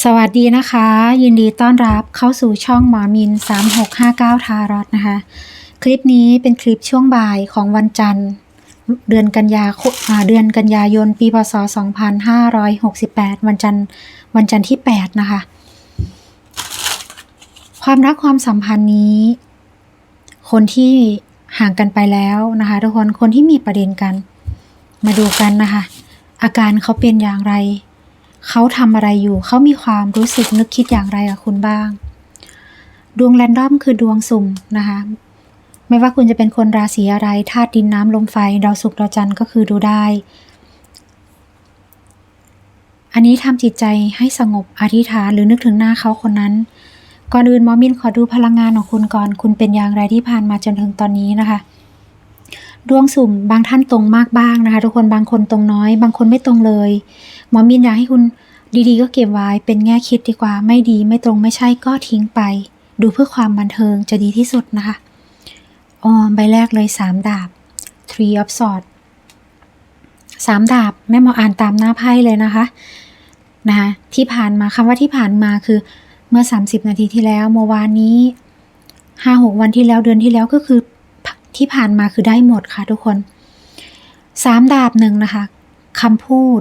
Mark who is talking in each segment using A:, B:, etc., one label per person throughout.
A: สวัสดีนะคะ ยินดีต้อนรับเข้าสู่ช่องหมอมิน 3659 ทารอตนะคะ คลิปนี้เป็นคลิปช่วงบ่ายของวันจันทร์ เดือนกันยาเดือนกันยายน ปีพศ 2568 วันจันทร์วันจันทร์ที่ 8 นะคะ ความรักความสัมพันธ์นี้ คนที่ห่างกันไปแล้วนะคะทุกคนคนที่มีประเด็นกัน มาดูกันนะคะ อาการเขาเป็นอย่างไร เขาทำอะไรอยู่ เขามีความรู้สึกนึกคิดอย่างไรกับคุณบ้าง ดวงแรนดอมคือดวงสุ่มนะคะ ไม่ว่าคุณจะเป็นคนราศีอะไรธาตุดินน้ำลมไฟดาวศุกร์ดาวจันทร์ก็คือดูได้ อันนี้ทำจิตใจให้สงบอธิษฐานหรือนึกถึงหน้าเขาคนนั้น ก่อนอื่นมอมินขอดูพลังงานของคุณก่อน คุณเป็นอย่างไรที่ผ่านมาจนถึงตอนนี้นะคะ ดวงสุ่มบางท่านตรงมากบ้างนะคะ ทุกคนบางคนตรงน้อย บางคนไม่ตรงเลย หมอมินอยากให้คุณดีๆ ก็เก็บไว้เป็นแง่คิดดีกว่า ไม่ดีไม่ตรงไม่ใช่ก็ทิ้งไป ดูเพื่อความบันเทิงจะดีที่สุดนะคะอ๋อใบแรกเลยสามดาบ three of swords สามดาบแม่หมออ่านตามหน้าไพ่เลยนะคะนะคะที่ผ่านมาคำว่าที่ผ่านมาคือเมื่อ 30 นาทีที่แล้วเมื่อวานนี้ห้าหกวันที่แล้วเดือนที่แล้วก็คือ ที่ผ่านมาคือได้หมดค่ะทุกคนสามดาบหนึ่งนะคะคำพูด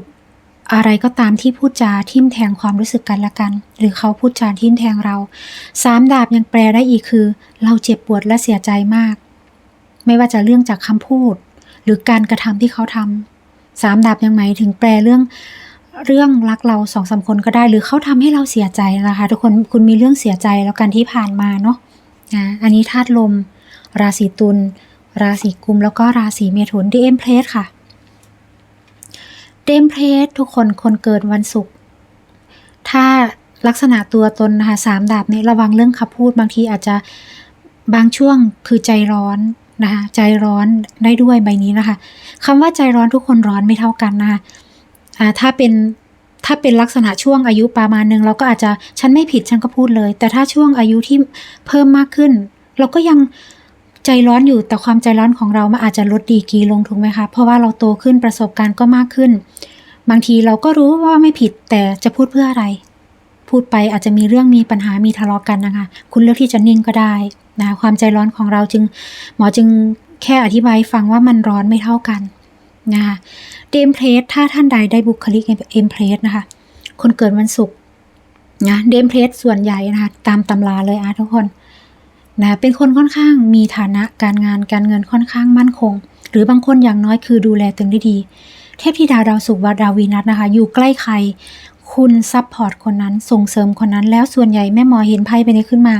A: อะไรก็ตามที่พูดจาทิ่มแทงความรู้สึกกันละกัน หรือเขาพูดจาทิ่มแทงเราสามดาบยังแปลได้อีกคือ เราเจ็บปวดและเสียใจมาก ไม่ว่าจะเรื่องจากคำพูด หรือการกระทำที่เขาทำสามดาบยังหมายถึงแปลเรื่องเรื่องรักเราสองสามคนก็ได้ หรือเขาทำให้เราเสียใจนะคะ ทุกคนคุณมีเรื่องเสียใจแล้วกันที่ผ่านมาเนาะนะอันนี้ธาตุลม ราศีตุล ราศีกุม แล้วก็ราศีเมถุนดีเอ็มเพลสค่ะเดมเพลสทุกคนคนเกิดวันศุกร์ ถ้าลักษณะตัวตนนะคะสามดาบเนี่ยระวังเรื่องคำพูดบางทีอาจจะบางช่วงคือใจร้อนนะคะใจร้อนได้ด้วยใบนี้นะคะคำว่าใจร้อนทุกคนร้อนไม่เท่ากันนะคะอ่าถ้าเป็นถ้าเป็นลักษณะช่วงอายุประมาณหนึ่งเราก็อาจจะฉันไม่ผิดฉันก็พูดเลย แต่ถ้าช่วงอายุที่เพิ่มมากขึ้น เราก็ยัง ใจร้อนอยู่แต่ความใจร้อนของเรามันอาจจะลดดีกีลงถูกไหมคะเพราะว่าเราโตขึ้นประสบการณ์ก็มากขึ้น บางทีเราก็รู้ว่าไม่ผิดแต่จะพูดเพื่ออะไร พูดไปอาจจะมีเรื่องมีปัญหามีทะเลาะกันนะคะ คุณเลือกที่จะนิ่งก็ได้นะความใจร้อนของเราจึง หมอจึงแค่อธิบายฟังว่ามันร้อนไม่เท่ากันนะคะเดมเพลสถ้าท่านใดได้บุคลิกเอ็มเพลสนะคะ คนเกิดวันศุกร์นะเดมเพลสส่วนใหญ่นะคะตามตำราเลยอะทุกคน นะเป็นคนค่อนข้างมีฐานะการงานการเงินค่อนข้างมั่นคง หรือบางคนอย่างน้อยคือดูแลตัวเองได้ดี เทพธิดาดาวศุกร์วาดาวีนัสนะคะ อยู่ใกล้ใคร คุณซัพพอร์ตคนนั้นส่งเสริมคนนั้น แล้วส่วนใหญ่แม่หมอเห็นไพ่ไปนี้ขึ้นมา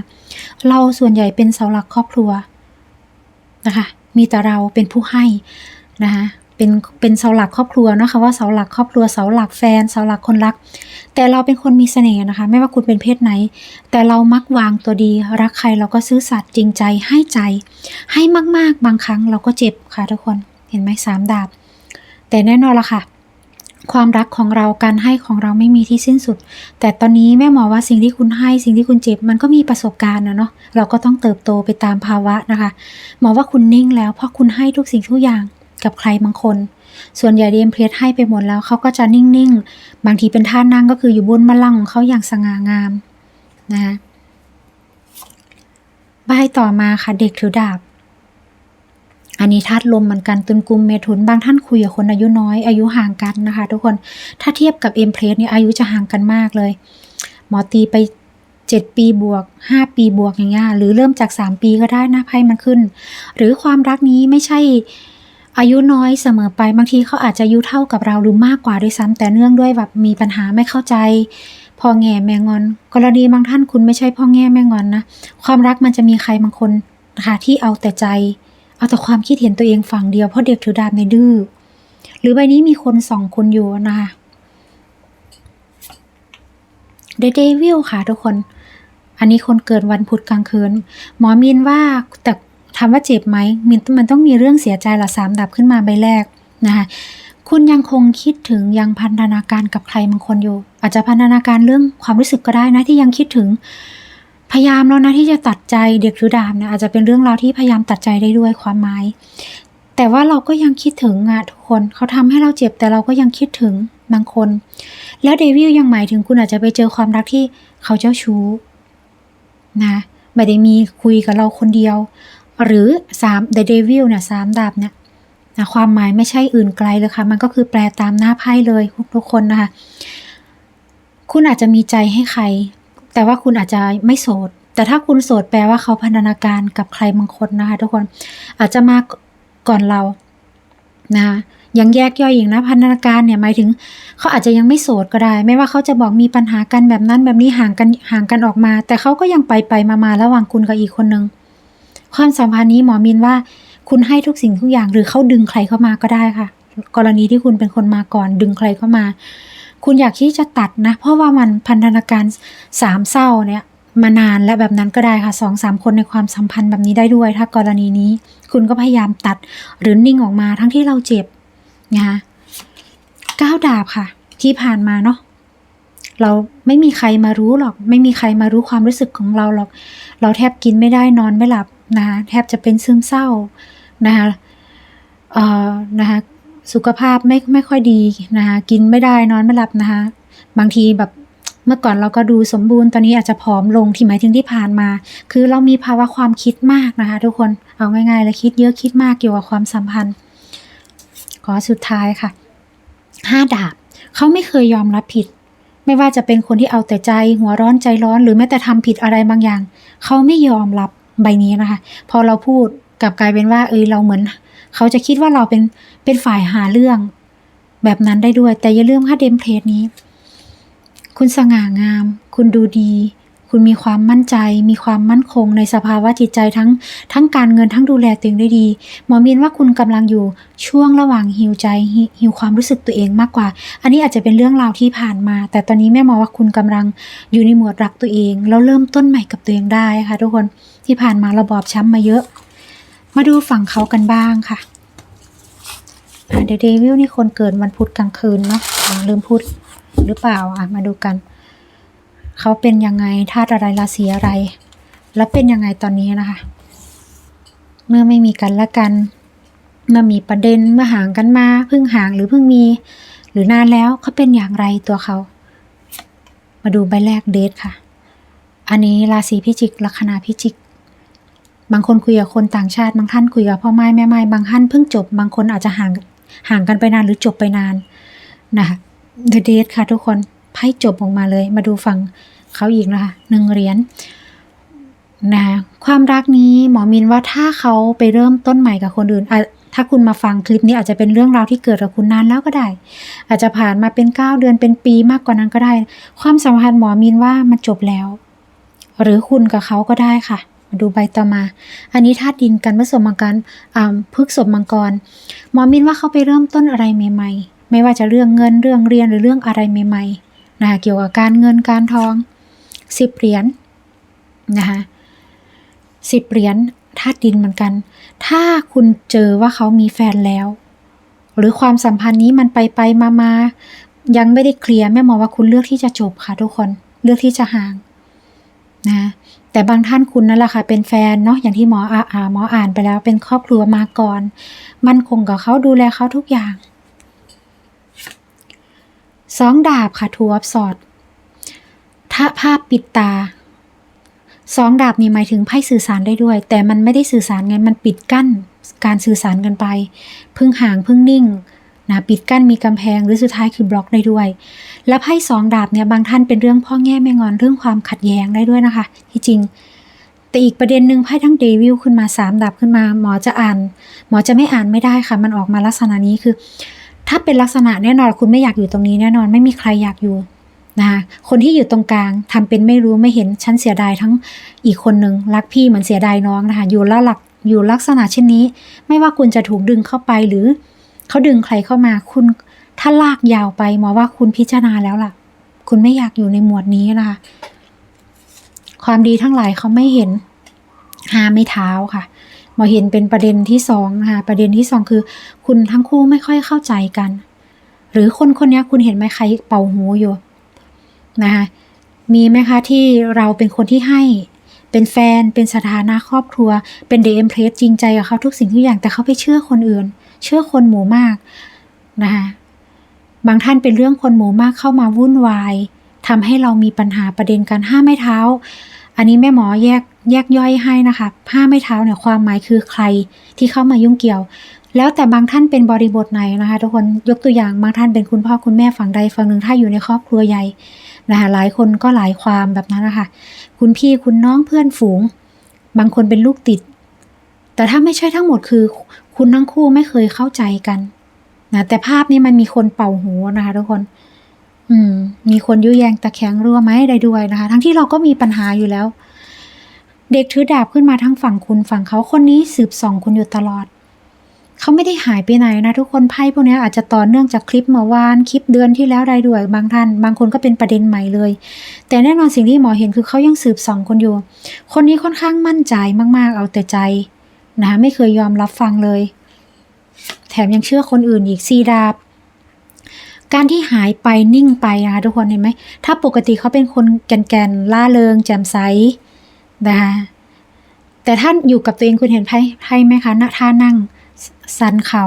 A: เราส่วนใหญ่เป็นเสาหลักครอบครัวนะคะมีแต่เราเป็นผู้ให้นะคะ เป็นเป็นเสาหลักครอบครัวเนาะคะว่าเสาหลักครอบครัวเสาหลักแฟนเสาหลักคนรัก แต่เราเป็นคนมีเสน่ห์นะคะ ไม่ว่าคุณเป็นเพศไหน แต่เรามักวางตัวดี รักใครเราก็ซื่อสัตย์จริงใจให้ใจ ให้มากๆ บางครั้งเราก็เจ็บค่ะทุกคนเห็นไหมสามดาบ แต่แน่นอนละค่ะความรักของเราการให้ของเราไม่มีที่สิ้นสุด แต่ตอนนี้แม่หมอว่าสิ่งที่คุณให้สิ่งที่คุณเจ็บมันก็มีประสบการณ์นะเนาะเราก็ต้องเติบโตไปตามภาวะนะคะ หมอว่าคุณนิ่งแล้วเพราะคุณให้ทุกสิ่งทุกอย่าง กับใครบางคน ส่วนใหญ่เดียมเพลสให้ไปหมดแล้วเขาก็จะนิ่งๆ บางทีเป็นท่านั่งก็คืออยู่บนบัลลังก์ของเขาอย่างสง่างามนะคะใบต่อมาค่ะเด็กถือดาบ อันนี้ธาตุลมเหมือนกันตุนกุมเมถุนบางท่านคุยกับคนอายุน้อยอายุห่างกันนะคะ ทุกคนถ้าเทียบกับเอ็มเพลสเนี่ยอายุจะห่างกันมากเลย หมอตีไปเจ็ดปีบวกห้าปีบวกอย่างเงี้ยหรือเริ่มจากสามปีก็ได้นะไพ่มันขึ้น หรือความรักนี้ไม่ใช่ อายุน้อยเสมอไปบางทีเขาอาจจะอายุเท่ากับเราหรือมากกว่าด้วยซ้ำแต่เนื่องด้วยแบบมีปัญหาไม่เข้าใจพ่อแง่แม่งอน กรณีบางท่านคุณไม่ใช่พ่อแง่แม่งอนนะความรักมันจะมีใครบางคนนะคะที่เอาแต่ใจ เอาแต่ความคิดเห็นตัวเองฝั่งเดียวเพราะเด็กถือดาบในดื้อหรือใบนี้มีคนสองคนอยู่นะคะเดเดวิลค่ะทุกคน อันนี้คนเกิดวันพุธกลางคืน หมอมินว่าแต่ ถามว่าเจ็บไหมมินมันต้องมีเรื่องเสียใจละสามดับขึ้นมาใบแรกนะคะคุณยังคงคิดถึงยังพันธนาการกับใครบางคนอยู่ อาจจะพันธนาการเรื่องความรู้สึกก็ได้นะที่ยังคิดถึง พยายามแล้วนะที่จะตัดใจเด็กหรือดาบเนี่ยอาจจะเป็นเรื่องราวที่พยายามตัดใจได้ด้วยความหมาย แต่ว่าเราก็ยังคิดถึงอะทุกคนเขาทำให้เราเจ็บแต่เราก็ยังคิดถึงบางคน แล้วเดวิลยังหมายถึงคุณอาจจะไปเจอความรักที่เขาเจ้าชู้นะไม่ได้มีคุยกับเราคนเดียว หรือสาม The Devil เนี่ยสามดาบเนี่ยนะความหมายไม่ใช่อื่นไกลเลยค่ะ มันก็คือแปลตามหน้าไพ่เลยทุกคนนะคะ คุณอาจจะมีใจให้ใคร แต่ว่าคุณอาจจะไม่โสด แต่ถ้าคุณโสดแปลว่าเขาพันธนาการกับใครบางคนนะคะทุกคน อาจจะมาก่อนเรานะคะยังแยกย่อยอีกนะพันธนาการเนี่ยหมายถึงเขาอาจจะยังไม่โสดก็ได้ ไม่ว่าเขาจะบอกมีปัญหากันแบบนั้นแบบนี้ห่างกันห่างกันออกมา แต่เขาก็ยังไปไปมามาระหว่างคุณกับอีกคนนึง ความสัมพันธ์นี้หมอมินว่า คุณให้ทุกสิ่งทุกอย่างหรือเขาดึงใครเข้ามาก็ได้ค่ะ กรณีที่คุณเป็นคนมาก่อน ดึงใครเข้ามา คุณอยากที่จะตัดนะ เพราะว่ามันพันธนาการสามเศร้าเนี่ยมานานและแบบนั้นก็ได้ค่ะสองสามคนในความสัมพันธ์แบบนี้ได้ด้วย ถ้ากรณีนี้ คุณก็พยายามตัดหรือนิ่งออกมาทั้งที่เราเจ็บนะคะก้าวดาบค่ะ ที่ผ่านมาเนาะเราไม่มีใครมารู้หรอก ไม่มีใครมารู้ความรู้สึกของเราหรอก เราแทบกินไม่ได้นอนไม่หลับ นะคะแทบจะเป็นซึมเศร้านะคะเอ่อนะคะสุขภาพไม่ไม่ค่อยดีนะคะกินไม่ได้นอนไม่หลับนะคะบางทีแบบเมื่อก่อนเราก็ดูสมบูรณ์ตอนนี้อาจจะผอมลงที่หมายถึงที่ผ่านมา คือเรามีภาวะความคิดมากนะคะ ทุกคนเอาง่ายๆเลยคิดเยอะคิดมากเกี่ยวกับความสัมพันธ์ ขอสุดท้ายค่ะห้าดาบเขาไม่เคยยอมรับผิด ไม่ว่าจะเป็นคนที่เอาแต่ใจหัวร้อนใจร้อน หรือแม้แต่ทำผิดอะไรบางอย่าง เขาไม่ยอมรับ ใบนี้นะคะ พอเราพูดกลับกลายเป็นว่า เออเราเหมือน เขาจะคิดว่าเราเป็นเป็นฝ่ายหาเรื่องแบบนั้นได้ด้วย แต่อย่าลืมค่ะเดมเพลทนี้ คุณสง่างาม คุณดูดี คุณมีความมั่นใจ มีความมั่นคงในสภาวะจิตใจทั้งทั้งการเงินทั้งดูแลตัวเองได้ดี หมอมีนว่าคุณกำลังอยู่ช่วงระหว่างฮิวใจฮิวความรู้สึกตัวเองมากกว่า อันนี้อาจจะเป็นเรื่องราวที่ผ่านมา แต่ตอนนี้แม่มองว่าคุณกำลังอยู่ในหมวดรักตัวเอง แล้วเริ่มต้นใหม่กับตัวเองได้ค่ะทุกคน ที่ผ่านมาเราบอบช้ำมาเยอะ มาดูฝั่งเขากันบ้างค่ะเดอะเดวิลนี่คนเกิดวันพุธกลางคืนเนาะลืมพูดหรือเปล่าอะมาดูกัน เขาเป็นยังไงธาตุอะไรราศีอะไร แล้วเป็นยังไงตอนนี้นะคะ เมื่อไม่มีกันละกันเมื่อมีประเด็นเมื่อห่างกันมาเพิ่งห่างหรือเพิ่งมี หรือนานแล้วเขาเป็นอย่างไรตัวเขา มาดูใบแรกเดทค่ะ อันนี้ราศีพิจิกลัคนาพิจิก บางคนคุยกับคนต่างชาติ บางท่านคุยกับพ่อไม้แม่ไม้บางท่านเพิ่งจบ บางคนอาจจะห่างห่างกันไปนานหรือจบไปนานนะคะเดอะเดทค่ะทุกคนไพ่จบออกมาเลย มาดูฝั่งเขาอีกนะคะหนึ่งเหรียญนะคะความรักนี้หมอมินว่าถ้าเขาไปเริ่มต้นใหม่กับคนอื่นถ้าคุณมาฟังคลิปนี้อาจจะเป็นเรื่องราวที่เกิดกับคุณนานแล้วก็ได้ อาจจะผ่านมาเป็น 9 เดือนเป็นปีมากกว่านั้นก็ได้ ความสัมพันธ์หมอมินว่ามันจบแล้ว หรือคุณกับเขาก็ได้ค่ะ มาดูใบต่อมา อันนี้ธาตุดินกันผสมมังกรพฤกษบมังกร หมอมินว่าเขาไปเริ่มต้นอะไรใหม่ๆ ไม่ว่าจะเรื่องเงินเรื่องเรียนหรือเรื่องอะไรใหม่ๆนะคะเกี่ยวกับการเงินการทองสิบเหรียญนะคะสิบเหรียญธาตุดินเหมือนกัน ถ้าคุณเจอว่าเขามีแฟนแล้ว หรือความสัมพันธ์นี้มันไปไปมามายังไม่ได้เคลียร์แม่หมอว่าคุณเลือกที่จะจบค่ะทุกคน เลือกที่จะห่างนะ แต่บางท่านคุณนั่นแหละค่ะเป็นแฟนเนาะอย่างที่หมออาอาหมออ่านไปแล้วเป็นครอบครัวมาก่อน มันคงกับเขาดูแลเขาทุกอย่างสองดาบค่ะทูอับสอดถ้าภาพปิดตาสองดาบนี่หมายถึงไพ่สื่อสารได้ด้วย แต่มันไม่ได้สื่อสารไงมันปิดกั้นการสื่อสารกันไป พึ่งห่างพึ่งนิ่ง นะปิดกั้นมีกำแพงหรือสุดท้ายคือบล็อกได้ด้วย และไพ่สองดาบเนี่ยบางท่านเป็นเรื่องพ่อแง่แม่งอนเรื่องความขัดแย้งได้ด้วยนะคะ ที่จริง แต่อีกประเด็นหนึ่งไพ่ทั้งเดวิลขึ้นมาสามดาบขึ้นมา หมอจะอ่าน หมอจะไม่อ่านไม่ได้ค่ะ มันออกมาลักษณะนี้คือ ถ้าเป็นลักษณะแน่นอนคุณไม่อยากอยู่ตรงนี้แน่นอนไม่มีใครอยากอยู่นะคะคนที่อยู่ตรงกลางทำเป็นไม่รู้ไม่เห็นฉันเสียดายทั้งอีกคนนึงรักพี่เหมือนเสียดายน้องนะคะอยู่ล้วหลักอยู่ลักษณะเช่นนี้ ไม่ว่าคุณจะถูกดึงเข้าไปหรือ เขาดึงใครเข้ามา คุณถ้าลากยาวไปหมอว่าคุณพิจารณาแล้วล่ะ คุณไม่อยากอยู่ในหมวดนี้นะคะ ความดีทั้งหลายเขาไม่เห็นหาไม่เท้าค่ะหมอเห็นเป็นประเด็นที่สองนะคะประเด็นที่สองคือ คุณทั้งคู่ไม่ค่อยเข้าใจกัน หรือคนคนนี้คุณเห็นไหมใครเป่าหูอยู่นะคะมีไหมคะที่เราเป็นคนที่ให้เป็นแฟนเป็นสถานะครอบครัว เป็นเดมเพลสจริงใจกับเขาทุกสิ่งทุกอย่างแต่เขาไปเชื่อคนอื่น เชื่อคนหมู่มากนะคะบางท่านเป็นเรื่องคนหมู่มากเข้ามาวุ่นวายทำให้เรามีปัญหาประเด็นการห้ามไม่เท้า อันนี้แม่หมอแยกแยกย่อยให้นะคะห้ามไม่เท้าเนี่ยความหมายคือใครที่เข้ามายุ่งเกี่ยว แล้วแต่บางท่านเป็นบริบทไหนนะคะทุกคนยกตัวอย่างบางท่านเป็นคุณพ่อคุณแม่ฝั่งใดฝั่งหนึ่งถ้าอยู่ในครอบครัวใหญ่นะคะหลายคนก็หลายความแบบนั้นนะคะคุณพี่คุณน้องเพื่อนฝูง บางคนเป็นลูกติด แต่ถ้าไม่ใช่ทั้งหมดคือ คุณทั้งคู่ไม่เคยเข้าใจกันนะแต่ภาพนี้มันมีคนเป่าหูนะคะทุกคน อืม มีคนยุแยงตะแคงรั่วไหมได้ด้วยนะคะ ทั้งที่เราก็มีปัญหาอยู่แล้ว เด็กถือดาบขึ้นมาทั้งฝั่งคุณฝั่งเขาคนนี้สืบส่องคุณอยู่ตลอด เขาไม่ได้หายไปไหนนะทุกคนไพ่พวกนี้อาจจะต่อเนื่องจากคลิปเมื่อวานคลิปเดือนที่แล้วได้ด้วย บางท่าน บางคนก็เป็นประเด็นใหม่เลย แต่แน่นอนสิ่งที่หมอเห็นคือเขายังสืบส่องคนอยู่ คนนี้ค่อนข้างมั่นใจมาก ๆ เอาแต่ใจ นะคะไม่เคยยอมรับฟังเลย แถมยังเชื่อคนอื่นอีกซีดาบ การที่หายไปนิ่งไปนะคะทุกคนเห็นไหม ถ้าปกติเขาเป็นคนแก่นๆล่าเริงแจ่มใสนะคะแต่ท่านอยู่กับตัวเองคุณเห็นไพ่ไพ่ไหมคะณท่านั่งสันเขา่า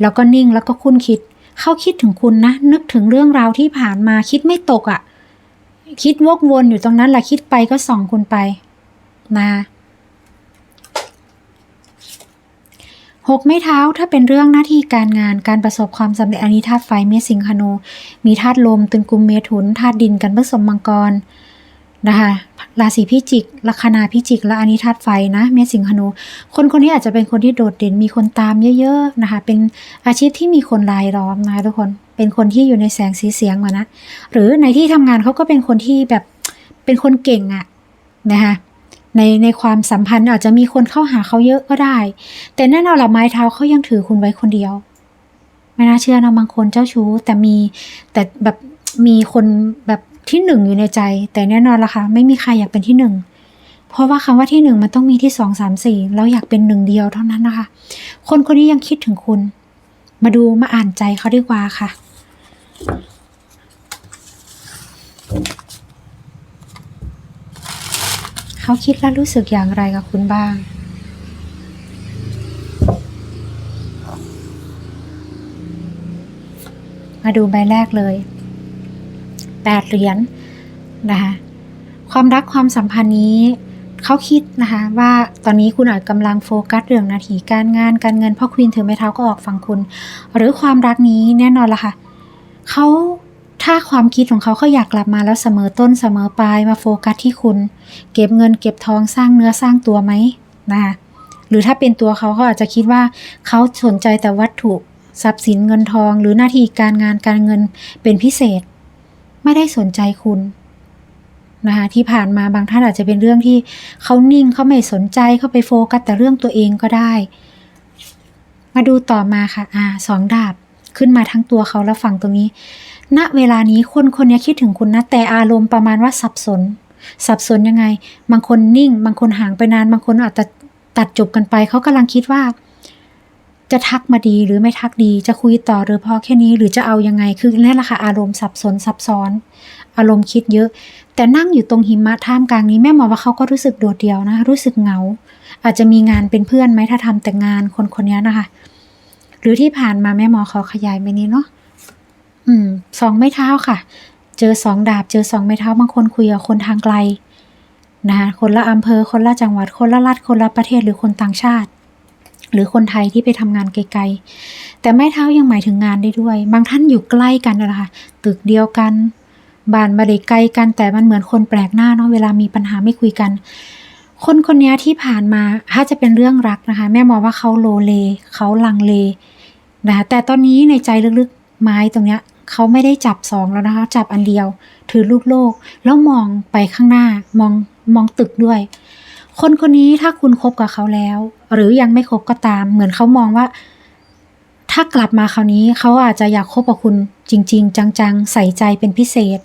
A: แล้วก็นิ่งแล้วก็คุ้นคิด เขาคิดถึงคุณนะ นึกถึงเรื่องราวที่ผ่านมาคิดไม่ตกอะ่ะ คิดวกวนอยู่ตรงนั้นแหละคิดไปก็ส่องคุณไปนะ หกไม้เท้าถ้าเป็นเรื่องหน้าที่การงานการประสบความสำเร็จอันนี้ธาตุไฟเมษสิงคโน มีธาตุลมตึงกุมเมถุนธาตุดินกันผสมมังกรนะคะราศีพิจิกลัคนาพิจิก และอันนี้ธาตุไฟนะเมษสิงคโนคนคนนี้อาจจะเป็นคนที่โดดเด่นมีคนตามเยอะๆนะคะ เป็นอาชีพที่มีคนรายล้อมนะคะทุกคนเป็นคนที่อยู่ในแสงสีเสียงมานะ หรือในที่ทำงานเขาก็เป็นคนที่แบบเป็นคนเก่งอะนะคะ ในในความสัมพันธ์อาจจะมีคนเข้าหาเขาเยอะก็ได้ แต่แน่นอนละไม้เท้าเขายังถือคุณไว้คนเดียว ไม่น่าเชื่อนะบางคนเจ้าชู้ แต่มีแต่แบบมีคนแบบที่หนึ่งอยู่ในใจ แต่แน่นอนละค่ะไม่มีใครอยากเป็นที่หนึ่งเพราะว่าคำว่าที่หนึ่งมันต้องมีที่สองสามสี่เราอยากเป็นหนึ่งเดียวเท่านั้นนะคะ คนคนนี้ยังคิดถึงคุณ มาดูมาอ่านใจเขาดีกว่าค่ะ เขาคิดและรู้สึกอย่างไรกับคุณบ้าง มาดูใบแรกเลยแปดเหรียญนะคะความรักความสัมพันธ์นี้เขาคิดนะคะว่าตอนนี้คุณอาจกำลังโฟกัสเรื่องนาทีการงานการเงินพ่อควีนถือไม้เท้าก็ออกฟังคุณ หรือความรักนี้แน่นอนละค่ะเขา ถ้าความคิดของเขาเขาอยากกลับมาแล้วเสมอต้นเสมอปลายมาโฟกัสที่คุณ เก็บเงินเก็บทองสร้างเนื้อสร้างตัวไหมนะคะหรือถ้าเป็นตัวเขาเขาอาจจะคิดว่าเขาสนใจแต่วัตถุทรัพย์สินเงินทอง หรือหน้าที่การงานการเงินเป็นพิเศษ ไม่ได้สนใจคุณนะคะที่ผ่านมาบางท่านอาจจะเป็นเรื่องที่เขานิ่งเขาไม่สนใจเขาไปโฟกัสแต่เรื่องตัวเองก็ได้ มาดูต่อมาค่ะอ่าสองดาบขึ้นมาทั้งตัวเขาแล้วฝั่งตรงนี้ ณเวลานี้คนคนนี้คิดถึงคุณนะ แต่อารมณ์ประมาณว่าสับสน สับสนยังไง บางคนนิ่ง บางคนห่างไปนาน บางคนอาจจะตัดจบกันไป เขากำลังคิดว่า จะทักมาดีหรือไม่ทักดี จะคุยต่อหรือพอแค่นี้หรือจะเอายังไง คือนั่นแหละค่ะอารมณ์สับสนซับซ้อน อารมณ์คิดเยอะ แต่นั่งอยู่ตรงหิมะท่ามกลางนี้แม่หมอว่าเขาก็รู้สึกโดดเดี่ยวนะ รู้สึกเหงา อาจจะมีงานเป็นเพื่อนไหมถ้าทำแต่งานคนคนนี้นะคะ หรือที่ผ่านมาแม่หมอขอขยายไปนี้เนาะ อืม สองไม้เท้าค่ะ เจอสองดาบ เจอสองไม้เท้าบางคนคุยกับคนทางไกลนะคะคนละอำเภอ คนละจังหวัด คนละรัฐ คนละประเทศ หรือคนต่างชาติ หรือคนไทยที่ไปทำงานไกลๆ แต่ไม้เท้ายังหมายถึงงานได้ด้วย บางท่านอยู่ใกล้กันนะคะ ตึกเดียวกัน บ้านมาได้ไกลกัน แต่มันเหมือนคนแปลกหน้าเนาะ เวลามีปัญหาไม่คุยกัน คนคนนี้ที่ผ่านมา ถ้าจะเป็นเรื่องรักนะคะ แม่มองว่าเขาโลเล เขาลังเลนะคะแต่ตอนนี้ในใจลึกๆ ไม้ตรงเนี้ย เขาไม่ได้จับสองแล้วนะคะ จับอันเดียว ถือลูกโลก แล้วมองไปข้างหน้ามองมองตึกด้วย คนคนนี้ถ้าคุณคบกับเขาแล้ว หรือยังไม่คบก็ตาม เหมือนเขามองว่า ถ้ากลับมาคราวนี้เขาอาจจะอยากคบกับคุณจริง ๆ จังๆ ใส่ใจเป็นพิเศษ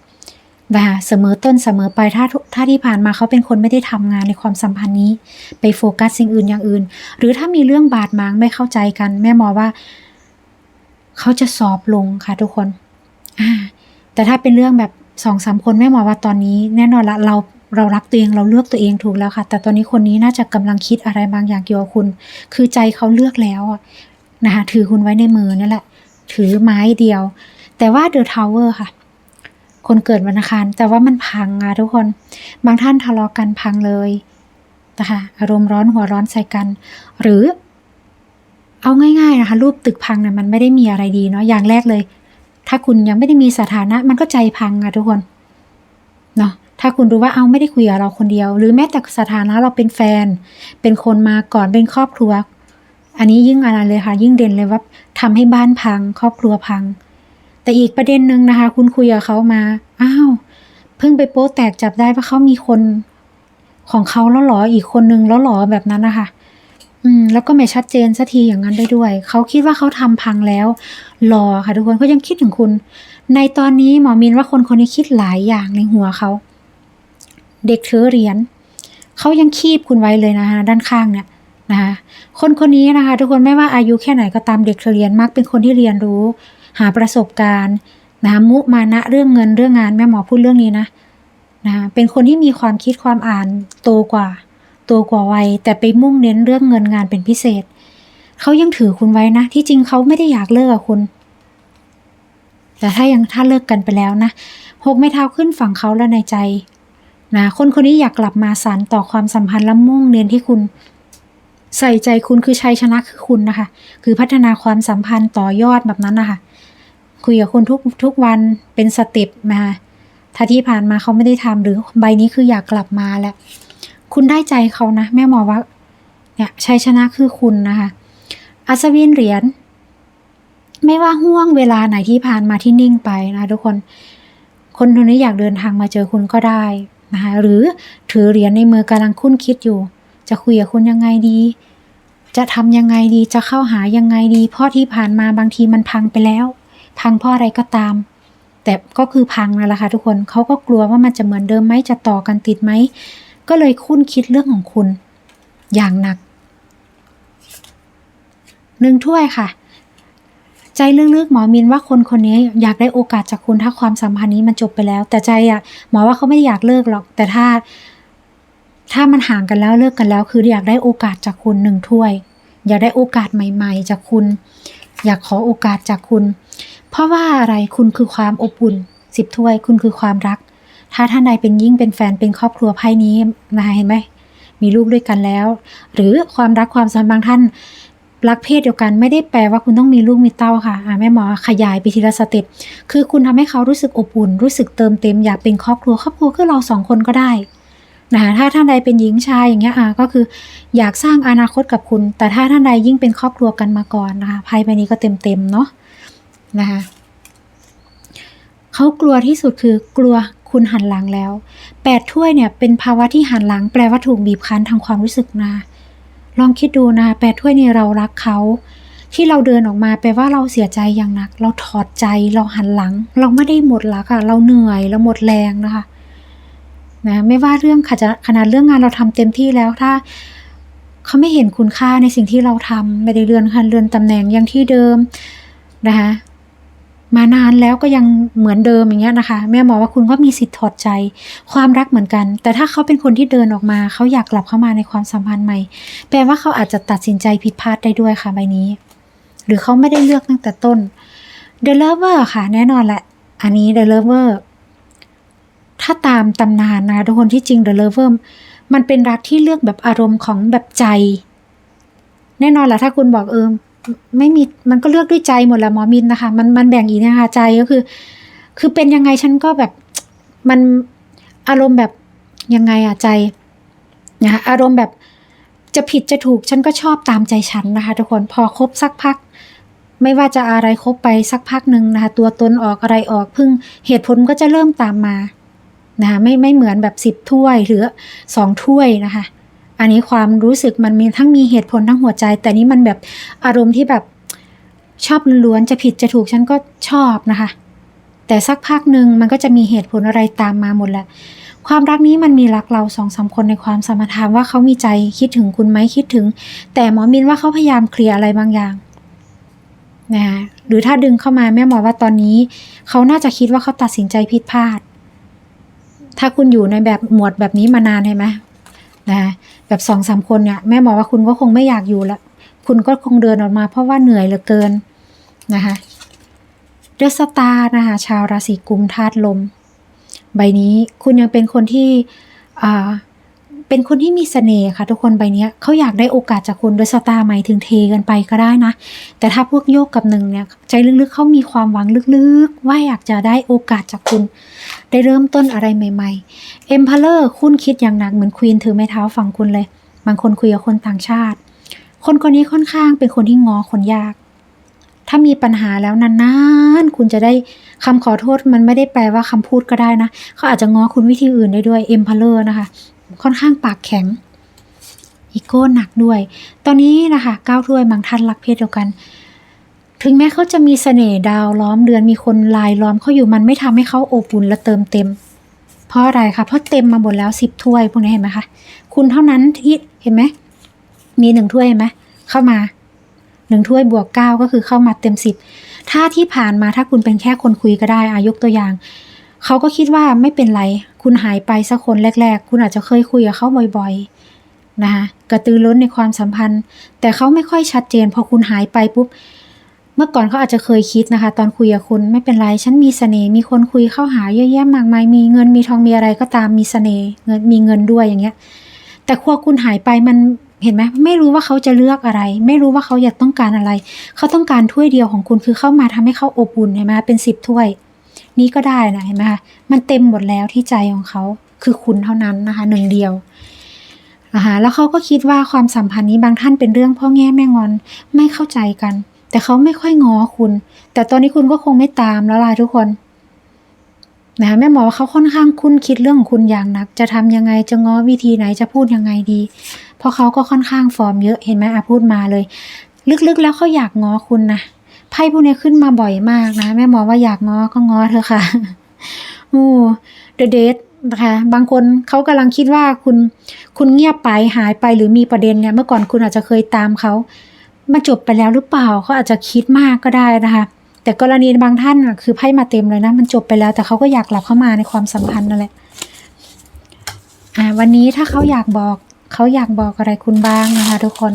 A: นะคะเสมอต้นเสมอไปถ้าถ้าที่ผ่านมาเขาเป็นคนไม่ได้ทำงานในความสัมพันธ์นี้ ไปโฟกัสสิ่งอื่นอย่างอื่น หรือถ้ามีเรื่องบาดหมางไม่เข้าใจกัน แม่มอว่า เขาจะสอบลงค่ะทุกคน อ่าแต่ถ้าเป็นเรื่องแบบสองสามคนแม่หมอว่าตอนนี้แน่นอนละเราเรารักตัวเองเราเลือกตัวเองถูกแล้วค่ะ แต่ตอนนี้คนนี้น่าจะกำลังคิดอะไรบางอย่างเกี่ยวกับคุณ คือใจเขาเลือกแล้วนะคะถือคุณไว้ในมือนี่นแหละ ถือไม้เดียว แต่ว่าเดอะทาวเวอร์ค่ะ คนเกิดวันอังคารแต่ว่ามันพังอะทุกคน บางท่านทะเลาะกันพังเลยนะคะอารมณ์ร้อนหัวร้อนใส่กัน หรือ เอาง่าย ๆนะคะ รูปตึกพังเนี่ยมันไม่ได้มีอะไรดีเนาะอย่างแรกเลย ถ้าคุณยังไม่ได้มีสถานะมันก็ใจพังอะทุกคนเนาะถ้าคุณรู้ว่าเอาไม่ได้คุยกับเราคนเดียว หรือแม้แต่สถานะเราเป็นแฟน เป็นคนมาก่อนเป็นครอบครัว อันนี้ยิ่งอะไรเลยค่ะ ยิ่งเด่นเลยว่าทำให้บ้านพัง ครอบครัวพัง แต่อีกประเด็นหนึ่งนะคะ คุณคุยกับเขามาอ้าวเพิ่งไปโป๊แตกจับได้ว่าเขามีคนของเขาแล้วหรออีกคนนึงแล้วหรอแบบนั้นนะคะ อืมแล้วก็ไม่ชัดเจนสักทีอย่างนั้นได้ด้วย เขาคิดว่าเขาทำพังแล้วรอค่ะทุกคนเขายังคิดถึงคุณ ในตอนนี้หมอมินว่าคนคนนี้คิดหลายอย่างในหัวเขา เด็กถือเหรียญเขายังคีบคุณไว้เลยนะคะด้านข้างเนี่ยนะคะคนคนนี้นะคะ ทุกคนไม่ว่าอายุแค่ไหนก็ตามเด็กถือเรียญมักเป็นคนที่เรียนรู้ หาประสบการณ์นะคะมุมานะเรื่องเงินเรื่องงานแม่หมอพูดเรื่องนี้นะนะคะเป็นคนที่มีความคิดความอ่านโตกว่า โตกว่าวัย แต่ไปมุ่งเน้นเรื่องเงินงานเป็นพิเศษ เขายังถือคุณไว้นะ ที่จริงเขาไม่ได้อยากเลิกกับคุณ แต่ถ้ายังถ้าเลิกกันไปแล้วนะหกไม้เท้าขึ้นฝั่งเขาแล้วในใจนะคนคนนี้อยากกลับมาสานต่อความสัมพันธ์และมุ่งเน้นที่คุณ ใส่ใจคุณคือชัยชนะคือคุณนะคะ คือพัฒนาความสัมพันธ์ต่อยอดแบบนั้นนะคะคุยกับคุณทุกทุกวันเป็นสเต็ปมาถ้าที่ผ่านมาเขาไม่ได้ทำหรือใบนี้คืออยากกลับมาแหละ คุณได้ใจเขานะ แม่หมอว่า เนี่ยชัยชนะคือคุณนะคะ อัศวินเหรียญไม่ว่าห่วงเวลาไหนที่ผ่านมาที่นิ่งไปนะทุกคน คนคนนี้อยากเดินทางมาเจอคุณก็ได้นะคะหรือถือเหรียญในมือกำลังคุ้นคิดอยู่ จะคุยกับคุณยังไงดี จะทำยังไงดีจะเข้าหายังไงดี เพราะที่ผ่านมาบางทีมันพังไปแล้ว พังเพราะอะไรก็ตาม แต่ก็คือพังนั่นแหละค่ะทุกคนเขาก็กลัวว่ามันจะเหมือนเดิมไหมจะต่อกันติดไหม ก็เลยคุ้นคิดเรื่องของคุณ อย่างหนัก หนึ่งถ้วยค่ะ ใจลึกๆหมอมินว่าคนคนนี้อยากได้โอกาสจากคุณถ้าความสัมพันธ์นี้มันจบไปแล้ว แต่ใจอะหมอว่าเขาไม่ได้อยากเลิกหรอก แต่ถ้า ถ้ามันห่างกันแล้วเลิกกันแล้ว คืออยากได้โอกาสจากคุณหนึ่งถ้วย อยากได้โอกาสใหม่ ๆ จากคุณ อยากขอโอกาสจากคุณ เพราะว่าอะไรคุณคือความอบอุ่นสิบถ้วย คุณคือความรัก ถ้าท่านใดเป็นยิ่งเป็นแฟนเป็นครอบครัวไพ่นี้นะเห็นไหมมีลูกด้วยกันแล้ว หรือความรักความสัมพันธ์บางท่านรักเพศเดียวกันไม่ได้แปลว่าคุณต้องมีลูกมีเต้าค่ะอ่าแม่หมอขยายไปทีละสเต็ปคือคุณทำให้เขารู้สึกอบอุ่น รู้สึกเติมเต็มอยากเป็นครอบครัวครอบครัวคือเราสองคนก็ได้นะคะถ้าท่านใดเป็นหญิงชายอย่างเงี้ยอ่าก็คืออยากสร้างอนาคตกับคุณ แต่ถ้าท่านใดยิ่งเป็นครอบครัวกันมาก่อนนะคะไพ่ใบนี้ก็เต็มเต็มเนาะนะคะเขากลัวที่สุดคือกลัว คุณหันหลังแล้วแปดถ้วยเนี่ยเป็นภาวะที่หันหลังแปลว่าถูกบีบคั้นทางความรู้สึกนะ ลองคิดดูนะแปดถ้วยนี่เรารักเขาที่เราเดินออกมาแปลว่าเราเสียใจอย่างหนัก เราถอดใจเราหันหลัง เราไม่ได้หมดละค่ะเราเหนื่อยเราหมดแรงนะคะนะไม่ว่าเรื่องขนาดขนาดเรื่องงานเราทำเต็มที่แล้วถ้าเขาไม่เห็นคุณค่าในสิ่งที่เราทำไม่ได้เรือนคันเรือนตำแหน่งยังที่เดิมนะคะ มานานแล้วก็ยังเหมือนเดิมอย่างเงี้ยนะคะ แม่หมอว่าคุณก็มีสิทธิ์ถอดใจ ความรักเหมือนกัน แต่ถ้าเขาเป็นคนที่เดินออกมาเขาอยากกลับเข้ามาในความสัมพันธ์ใหม่ แปลว่าเขาอาจจะตัดสินใจผิดพลาดได้ด้วยค่ะใบนี้ หรือเขาไม่ได้เลือกตั้งแต่ต้น The Lover ค่ะ แน่นอนแหละ อันนี้ The Lover ถ้าตามตำนานนะคะทุกคนที่จริง The Lover มันเป็นรักที่เลือกแบบอารมณ์ของแบบใจ แน่นอนแหละถ้าคุณบอกเออ ไม่มีมันก็เลือกด้วยใจหมดละหมอมินนะคะ มันมันแบ่งอีกนะคะใจก็คือ คือเป็นยังไงฉันก็แบบมันอารมณ์แบบยังไงอะใจนะคะอารมณ์แบบจะผิดจะถูกฉันก็ชอบตามใจฉันนะคะ ทุกคนพอคบสักพัก ไม่ว่าจะอะไรครบไปสักพักหนึ่งนะคะตัวตนออกอะไรออกพึ่งเหตุผลก็จะเริ่มตามมานะคะไม่ไม่เหมือนแบบสิบถ้วยหรือสองถ้วยนะคะ อันนี้ความรู้สึกมันมีทั้งมีเหตุผลทั้งหัวใจ แต่นี้มันแบบอารมณ์ที่แบบชอบล้วนจะผิดจะถูกฉันก็ชอบนะคะ แต่สักพักหนึ่งมันก็จะมีเหตุผลอะไรตามมาหมดแหละความรักนี้มันมีรักเราสองสามคนในความสมถามว่าเขามีใจคิดถึงคุณไหมคิดถึง แต่หมอมินว่าเขาพยายามเคลียร์อะไรบางอย่างนะคะหรือถ้าดึงเข้ามาแม่หมอว่าตอนนี้ เขาน่าจะคิดว่าเขาตัดสินใจผิดพลาด ถ้าคุณอยู่ในแบบหมวดแบบนี้มานานใช่ไหมนะ แบบสองสามคนเนี่ยแม่หมอว่าคุณก็คงไม่อยากอยู่ละคุณก็คงเดินออกมาเพราะว่าเหนื่อยเหลือเกินนะคะเดสตาร์นะคะชาวราศีกุมธาตุลม ใบนี้คุณยังเป็นคนที่อ่า เป็นคนที่มีเสน่ห์ค่ะ ทุกคนใบเนี้ยเขาอยากได้โอกาสจากคุณโดยสตาร์หมายถึงเทกันไปก็ได้นะ แต่ถ้าพวกโยกกับหนึ่งเนี่ยใจลึกๆเขามีความหวังลึกๆ ว่าอยากจะได้โอกาสจากคุณ ได้เริ่มต้นอะไรใหม่ๆเอ็มพาเลอร์คุณคิดอย่างหนักเหมือนควีนถือไม้เท้าฝั่งคุณเลย บางคนคุยกับคนต่างชาติ คนคนนี้ค่อนข้างเป็นคนที่งอคนยาก ถ้ามีปัญหาแล้วนานๆ คุณจะได้คำขอโทษมันไม่ได้แปลว่าคำพูดก็ได้นะเขาอาจจะง้อคุณวิธีอื่นได้ด้วยเอ็มพาเลอร์นะคะ ค่อนข้างปากแข็ง อีโก้หนักด้วย ตอนนี้นะคะก้าวถ้วยบางท่านรักเพศเดียวกัน ถึงแม้เขาจะมีเสน่ห์ดาวล้อมเดือนมีคนลายล้อมเขาอยู่มันไม่ทำให้เขาโอบุ่นและเติมเต็ม เพราะอะไรคะเพราะเต็มมาหมดแล้วสิบถ้วยพวกนี้เห็นไหมคะคุณเท่านั้นที่เห็นไหมมีหนึ่งถ้วยเห็นไหมเข้ามาหนึ่งถ้วยบวกเก้าก็คือเข้ามาเต็มสิบถ้าที่ผ่านมาถ้าคุณเป็นแค่คนคุยก็ได้อายกตัวอย่าง เขาก็คิดว่าไม่เป็นไร คุณหายไปสักคนแรก ๆ คุณอาจจะเคยคุยกับเขาบ่อยๆนะคะกระตือร้นในความสัมพันธ์ แต่เขาไม่ค่อยชัดเจน พอคุณหายไปปุ๊บ เมื่อก่อนเขาอาจจะเคยคิดนะคะ ตอนคุยกับคุณไม่เป็นไรฉันมีเสน่ห์มีคนคุยเข้าหาเยอะแยะมากมายมีเงินมีทองมีอะไรก็ตามมีเสน่ห์เงินมีเงินด้วยอย่างเงี้ย แต่พอคุณหายไปมันเห็นไหมไม่รู้ว่าเขาจะเลือกอะไร ไม่รู้ว่าเขาอยากต้องการอะไร เขาต้องการถ้วยเดียวของคุณคือเข้ามาทำให้เขาอบอุ่นเห็นไหมเป็นสิบถ้วย นี่ก็ได้นะเห็นไหมคะมันเต็มหมดแล้วที่ใจของเขาคือคุณเท่านั้นนะคะหนึ่งเดียวนะคะแล้วเขาก็คิดว่าความสัมพันธ์นี้บางท่านเป็นเรื่องพ่อแง่แม่งอนไม่เข้าใจกัน แต่เขาไม่ค่อยง้อคุณ แต่ตอนนี้คุณก็คงไม่ตามแล้วล่ะทุกคนนะคะแม่หมอว่าเขาค่อนข้างคุ้นคิดเรื่องของคุณอย่างหนัก จะทำยังไงจะง้อวิธีไหนจะพูดยังไงดี เพราะเขาก็ค่อนข้างฟอร์มเยอะเห็นไหมอาพูดมาเลย ลึกๆแล้วเขาอยากง้อคุณนะ ไพ่พวกนี้ขึ้นมาบ่อยมากนะ แม่หมอว่าอยากง้อก็ง้อเธอะค่ะโอ้เดอะเดทนะคะบางคนเขากำลังคิดว่าคุณคุณเงียบไปหายไปหรือมีประเด็นเนี่ยเมื่อก่อนคุณอาจจะเคยตามเขามาจบไปแล้วหรือเปล่าเขาอาจจะคิดมากก็ได้นะคะ แต่กรณีบางท่านคือไพ่มาเต็มเลยนะ มันจบไปแล้ว แต่เขาก็อยากกลับเข้ามาในความสัมพันธ์นั่นแหละอ่าวันนี้ถ้าเขาอยากบอกเขาอยากบอกอะไรคุณบ้างนะคะ ทุกคน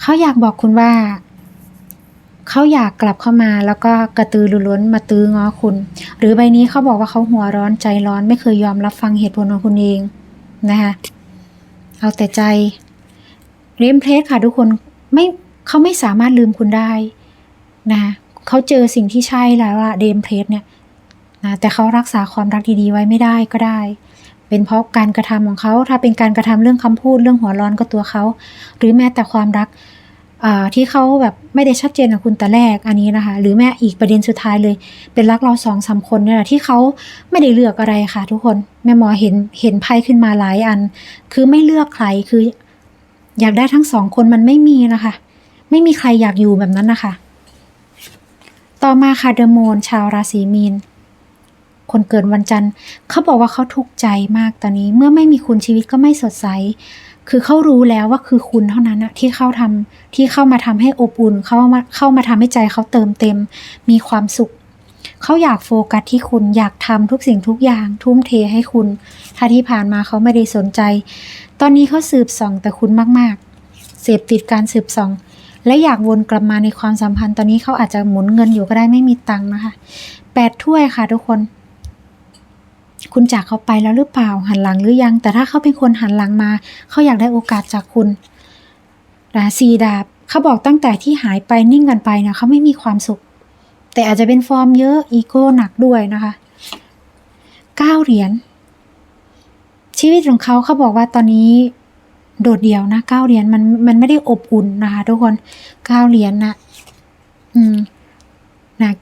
A: เขา อยากบอกคุณว่า เขาอยากกลับเข้ามาแล้วก็กระตือรือร้นมาตื้อง้อคุณ หรือใบนี้เขาบอกว่าเขาหัวร้อนใจร้อน ไม่เคยยอมรับฟังเหตุผลของคุณเองนะคะเอาแต่ใจเรมเพลสค่ะทุกคนไม่เขาไม่สามารถลืมคุณได้นะะเขาเจอสิ่งที่ใช่แล้วอะเดมเพลสเนี่ยนะแต่เขารักษาความรักดีๆไว้ไม่ได้ก็ได้ เป็นเพราะการกระทำของเขาถ้าเป็นการกระทำเรื่องคำพูดเรื่องหัวร้อนก็ตัวเขา หรือแม้แต่ความรัก ที่เขาแบบไม่ได้ชัดเจนกับคุณแต่แรกอันนี้นะคะ หรือแม้อีกประเด็นสุดท้ายเลย เป็นรักเราสองสามคนเนี่ยแหละที่เขาไม่ได้เลือกอะไรค่ะ ทุกคนแม่หมอเห็นเห็นไพ่ขึ้นมาหลายอัน คือไม่เลือกใครคือ อยากได้ทั้งสองคนมันไม่มีนะคะ ไม่มีใครอยากอยู่แบบนั้นนะคะ ต่อมาค่ะเดอะโมนชาวราศีมีนคนเกิดวันจันทร์เขาบอกว่าเขาทุกข์ใจมากตอนนี้ เมื่อไม่มีคุณชีวิตก็ไม่สดใส คือเขารู้แล้วว่าคือคุณเท่านั้นอะที่เข้าทำที่เข้ามาทำให้อบอุ่น เข้ามาเข้ามาทำให้ใจเขาเติมเต็ม มีความสุข เขาอยากโฟกัสที่คุณอยากทำทุกสิ่งทุกอย่าง ทุ่มเทให้คุณ ถ้าที่ผ่านมาเขาไม่ได้สนใจ ตอนนี้เขาสืบส่องแต่คุณมากๆ เสพติดการสืบส่อง และอยากวนกลับมาในความสัมพันธ์ ตอนนี้เขาอาจจะหมุนเงินอยู่ก็ได้ไม่มีตังค์นะคะแปดถ้วยค่ะทุกคน คุณจากเขาไปแล้วหรือเปล่าหันหลังหรือยัง แต่ถ้าเขาเป็นคนหันหลังมาเขาอยากได้โอกาสจากคุณนะสีดาบเขาบอกตั้งแต่ที่หายไปนิ่งกันไปนี่ยเขาไม่มีความสุข แต่อาจจะเป็นฟอร์มเยอะอีโก้หนักด้วยนะคะเก้าเหรียญชีวิตของเขาเขาบอกว่าตอนนี้โดดเดี่ยวนะเก้าเหรียญมันมันไม่ได้อบอุ่นนะคะทุกคนเก้าเหรียญนะอืมนะ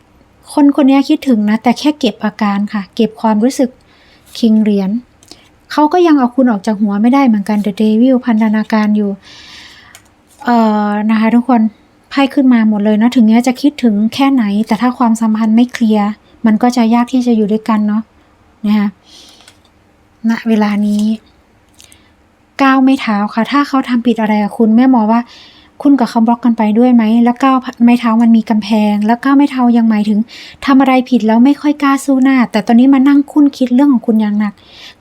A: คนคนนี้คิดถึงนะ แต่แค่เก็บอาการค่ะ เก็บความรู้สึก คิงเหรียญเขาก็ยังเอาคุณออกจากหัวไม่ได้เหมือนกันเดอะเดวิลพันธนาการอยู่ เอ่อนะคะทุกคนไพ่ขึ้นมาหมดเลยเนาะถึงแม้จะคิดถึงแค่ไหน แต่ถ้าความสัมพันธ์ไม่เคลียร์มันก็จะยากที่จะอยู่ด้วยกันเนาะนะคะณเวลานี้ก้าวไม่เท้าค่ะ ถ้าเขาทำผิดอะไรกับคุณแม่หมอว่า คุณกับเขาบล็อกกันไปด้วยไหม แล้วก้าวไม้เท้ามันมีกำแพง แล้วก้าวไม้เท้ายังหมายถึงทำอะไรผิดแล้วไม่ค่อยกล้าสู้หน้า แต่ตอนนี้มานั่งคุ้นคิดเรื่องของคุณอย่างหนัก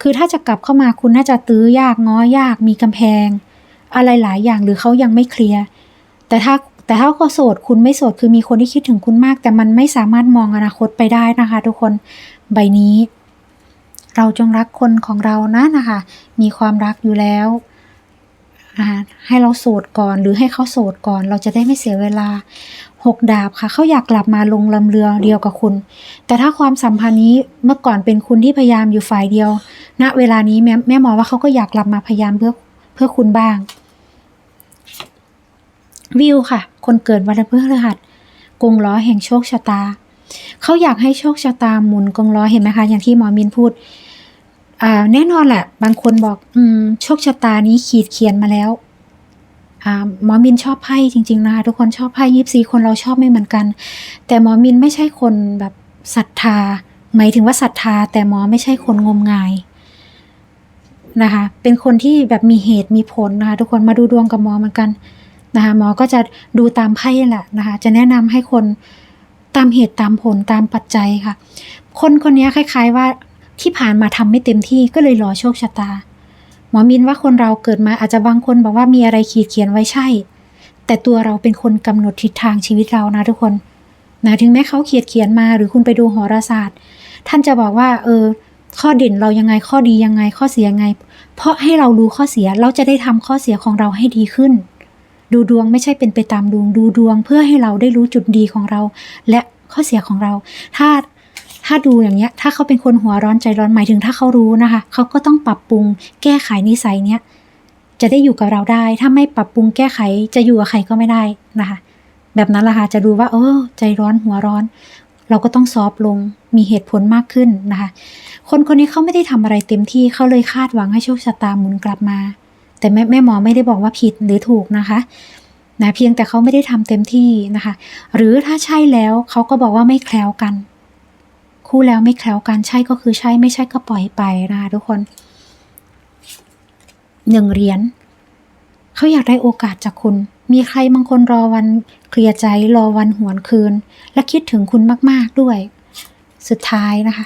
A: คือถ้าจะกลับเข้ามาคุณน่าจะตื้อยากง้อยาก มีกำแพง อะไรหลายอย่างหรือเขายังไม่เคลียร์ แต่ถ้าแต่ถ้าเขาโสดคุณไม่โสดคือมีคนที่คิดถึงคุณมาก แต่มันไม่สามารถมองอนาคตไปได้นะคะ ทุกคนใบนี้ เราจงรักคนของเรานะนะคะ มีความรักอยู่แล้ว อ่าให้เราโสดก่อนหรือให้เขาโสดก่อน เราจะได้ไม่เสียเวลาหกดาบค่ะเขาอยากกลับมาลงลำเรือเดียวกับคุณ แต่ถ้าความสัมพันธ์นี้เมื่อก่อนเป็นคุณที่พยายามอยู่ฝ่ายเดียวณเวลานี้แม่แม่หมอว่าเขาก็อยากกลับมาพยายามเพื่อเพื่อคุณบ้าง วิวค่ะ คนเกิดวันพฤหัสกงล้อแห่งโชคชะตาเขาอยากให้โชคชะตาหมุนกงล้อเห็นไหมคะ อย่างที่หมอมินพูด อ่าแน่นอนแหละ บางคนบอก อืม โชคชะตานี้ขีดเขียนมาแล้ว อ่า หมอมินชอบไพ่จริง ๆ นะคะทุกคนชอบไพ่ยิบซีคนเราชอบไม่เหมือนกัน แต่หมอมินไม่ใช่คนแบบศรัทธา หมายถึงว่าศรัทธา แต่หมอไม่ใช่คนงมงายนะคะ เป็นคนที่แบบมีเหตุมีผลนะคะทุกคนมาดูดวงกับหมอเหมือนกันนะคะหมอก็จะดูตามไพ่แหละนะคะ จะแนะนำให้คนตามเหตุตามผลตามปัจจัยค่ะ คนคนนี้คล้าย ๆ ว่า ที่ผ่านมาทำไม่เต็มที่ก็เลยรอโชคชะตา หมอมินว่าคนเราเกิดมาอาจจะบางคนบอกว่ามีอะไรขีดเขียนไว้ใช่ แต่ตัวเราเป็นคนกำหนดทิศทางชีวิตเรานะทุกคนนะถึงแม้เขาเขียนเขียนมาหรือคุณไปดูโหราศาสตร์ ท่านจะบอกว่า เออ ข้อเด่นเรายังไงข้อดียังไงข้อเสียยังไง เพราะให้เรารู้ข้อเสียเราจะได้ทำข้อเสียของเราให้ดีขึ้น ดูดวงไม่ใช่เป็นไปตามดวงดูดวงเพื่อให้เราได้รู้จุดดีของเรา และข้อเสียของเรา ถ้า ถ้าดูอย่างเงี้ย ถ้าเขาเป็นคนหัวร้อนใจร้อนหมายถึงถ้าเขารู้นะคะ เขาก็ต้องปรับปรุงแก้ไขนิสัยเนี้ยจะได้อยู่กับเราได้ ถ้าไม่ปรับปรุงแก้ไขจะอยู่กับใครก็ไม่ได้นะคะ แบบนั้นละค่ะ จะดูว่าเออใจร้อนหัวร้อน เราก็ต้องซอฟต์ลง มีเหตุผลมากขึ้นนะคะ คนคนนี้เขาไม่ได้ทำอะไรเต็มที่เขาเลยคาดหวังให้โชคชะตาหมุนกลับมา แต่แม่แม่หมอไม่ได้บอกว่าผิดหรือถูกนะคะนะเพียงแต่เขาไม่ได้ทำเต็มที่นะคะ หรือถ้าใช่แล้วเขาก็บอกว่าไม่แคล้วกัน คู่แล้วไม่แคล้วกันใช่ก็คือใช่ไม่ใช่ก็ปล่อยไปนะคะทุกคนหนึ่งเหรียญเขาอยากได้โอกาสจากคุณ มีใครบางคนรอวันเคลียร์ใจรอวันหวนคืน และคิดถึงคุณมาก ๆด้วย สุดท้ายนะคะ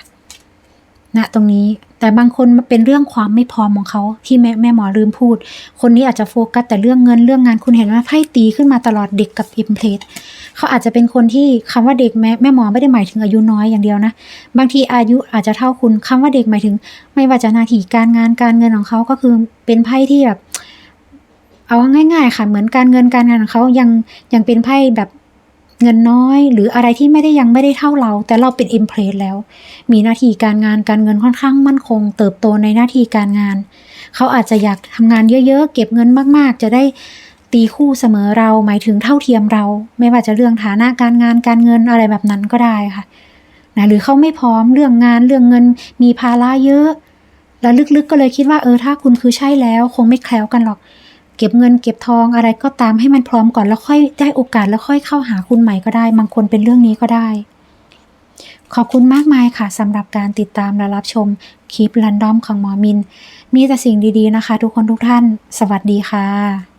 A: ณตรงนี้ แต่บางคนมันเป็นเรื่องความไม่พร้อมของเขาที่แม่แม่หมอลืมพูด คนนี้อาจจะโฟกัสแต่เรื่องเงินเรื่องงานคุณเห็นว่าไพ่ตีขึ้นมาตลอดเด็กกับอิมเพลตเขาอาจจะเป็นคนที่คำว่าเด็กแม่แม่หมอไม่ได้หมายถึงอายุน้อยอย่างเดียวนะ บางทีอายุอาจจะเท่าคุณคำว่าเด็กหมายถึง ไม่ว่าจะหน้าที่การงานการเงินของเขาก็คือเป็นไพ่ที่แบบเอาง่าย ๆ ค่ะเหมือนการเงินการงานของเขายังยังเป็นไพ่แบบ เงินน้อย หรืออะไรที่ไม่ได้ยังไม่ได้เท่าเรา แต่เราเป็นอิมเพลสแล้ว มีหน้าที่การงานการเงินค่อนข้างมั่นคง เติบโตในหน้าที่การงาน เขาอาจจะอยากทำงานเยอะๆ เก็บเงินมากๆ จะได้ตีคู่เสมอเราหมายถึงเท่าเทียมเรา ไม่ว่าจะเรื่องฐานะการงานการเงินอะไรแบบนั้นก็ได้ค่ะนะหรือเขาไม่พร้อมเรื่องงานเรื่องเงินมีภาระเยอะ แล้วลึกๆก็เลยคิดว่าเออถ้าคุณคือใช่แล้ว คงไม่แคล้วกันหรอก เก็บเงินเก็บทองอะไรก็ตามให้มันพร้อมก่อนแล้วค่อยได้โอกาสแล้วค่อยเข้าหาคุณใหม่ก็ได้ บางคนเป็นเรื่องนี้ก็ได้ ขอบคุณมากมายค่ะสำหรับการติดตามและรับชมคลิปรันดอมของหมอมิน มีแต่สิ่งดีๆนะคะ ทุกคนทุกท่าน สวัสดีค่ะ